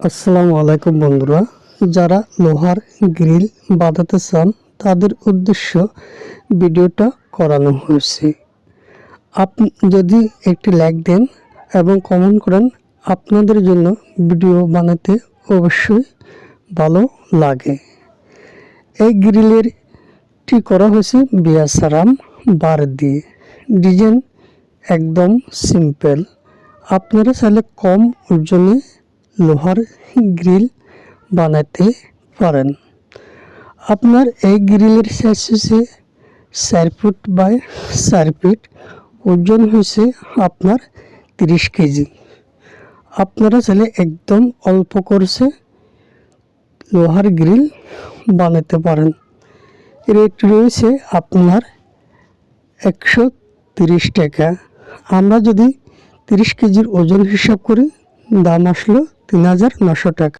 আসসালামু আলাইকুম বন্ধুরা। যারা লোহার গ্রিল বাঁধাতে চান, তাদের উদ্দেশ্য ভিডিওটা করানো হয়েছে। আপনি যদি একটি লাইক দেন এবং কমেন্ট করেন, আপনাদের জন্য ভিডিও বানাতে অবশ্যই ভালো লাগে। এই গ্রিলের টি করা হয়েছে বিয়াসারাম বার দিয়ে। ডিজাইন একদম সিম্পল। আপনারা চাইলে কম ওজনে লোহার গ্রিল বানাতে পারেন। আপনার এই গ্রিলের সাইজ হচ্ছে চার ফুট বাই চার ফিট। ওজন হয়েছে আপনার তিরিশ কেজি। আপনারা চাইলে একদম অল্প করছে লোহার গ্রিল বানাতে পারেন। রেট রয়েছে আপনার একশো তিরিশ টাকা। আমরা যদি তিরিশ কেজির ওজন হিসাব করি, দাম আসলো তিন হাজার নশো টাকা।